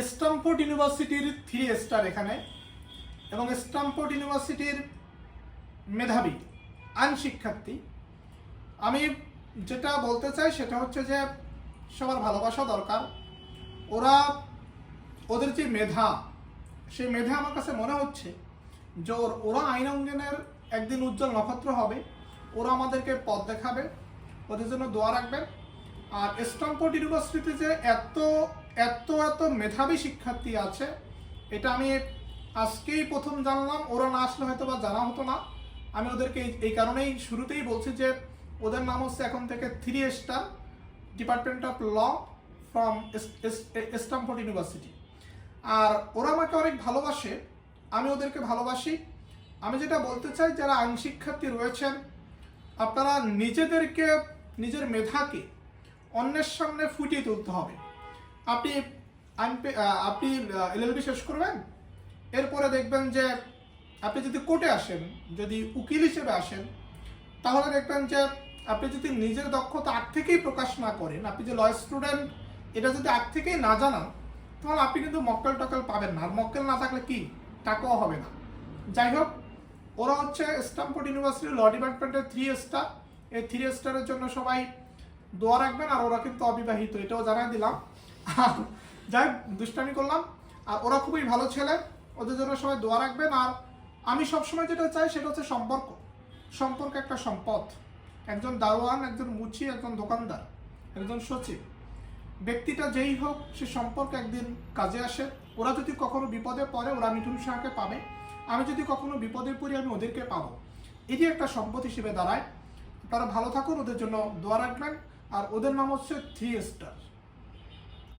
Stamford ইউনিভার্সিটির three star এখানে এবং স্টামফোর্ড ইউনিভার্সিটির মেধাবী, আইন শিক্ষার্থী। আমি যেটা বলতে চাই সেটা হচ্ছে যে সবার ভালোবাসা দরকার। ওরা, ওদের যে মেধা, সেই মেধা আমার কাছে মনে হচ্ছে যে ওর- আইন অঙ্গনের একদিন উজ্জ্বল নক্ষত্র হবে। ওরা আমাদেরকে পথ দেখাবে, ওদের জন্য দোয়া রাখবেন আর স্টামফোর্ড ইউনিভার্সিটিতে যে এত এত এত মেধাবী শিক্ষার্থী আছে, এটা আমি আজকেই প্রথম জানলাম, ওরা না আসলে হয়তো বা জানা হতো না। আমি ওদেরকে এই- কারণেই শুরুতেই বলছি যে ওদের নাম হচ্ছে এখন থেকে three star department of law from Stamford university আর ওরা আমাকে অনেক ভালোবাসে, আমি ওদেরকে ভালোবাসি। আমি যেটা বলতে চাই, যারা আইন শিক্ষার্থী রয়েছেন, আপনারা নিজেদেরকে, নিজের মেধাকে অন্যের সামনে ফুটিয়ে তুলতে হবে। আপনি আপনি এলএলবি শেষ করবেন, এরপরে দেখবেন যে আপনি যদি কোর্টে আসেন, যদি উকিল হিসেবে আসেন, তাহলে দেখবেন যে আপনি যদি নিজের দক্ষতা আগ থেকেই প্রকাশ না করেন, আপনি যে ল স্টুডেন্ট এটা যদি আগ থেকেই না জানান, তাহলে আপনি কিন্তু মক্কেল টকেল পাবেন না। আর মক্কেল না থাকলে কি? টাকাও হবে না। যাই হোক, ওরা হচ্ছে স্টামফোর্ড ইউনিভার্সিটির ল ডিপার্টমেন্টের থ্রি স্টার এই থ্রি স্টারের জন্য সবাই দোয়া রাখবেন, আর ওরা কিন্তু অবিবাহিত, এটাও জানাই দিলাম। যাই দুষ্টামি করলাম। আর ওরা খুবই ভালো ছেলে, ওদের জন্য সবাই দোয়া রাখবেন। আর আমি সবসময় যেটা চাই সেটা হচ্ছে সম্পর্ক। সম্পর্ক একটা সম্পদ। একজন দারোয়ান, একজন মুচি, একজন দোকানদার, একজন সচিব। ব্যক্তিটা যেই হোক, সে সম্পর্ক একদিন কাজে আসে। ওরা যদি কখনো বিপদে পড়ে, ওরা মিঠুন শাহকে পাবে। আমি যদি কখনো বিপদে পড়ি, আমি ওদেরকে পাবো। এটি একটা সম্পদ হিসেবে দাঁড়ায়। তারা ভালো থাকুন, ওদের জন্য দোয়া রাখবেন। আর ওদের নাম হচ্ছে থ্রি স্টার।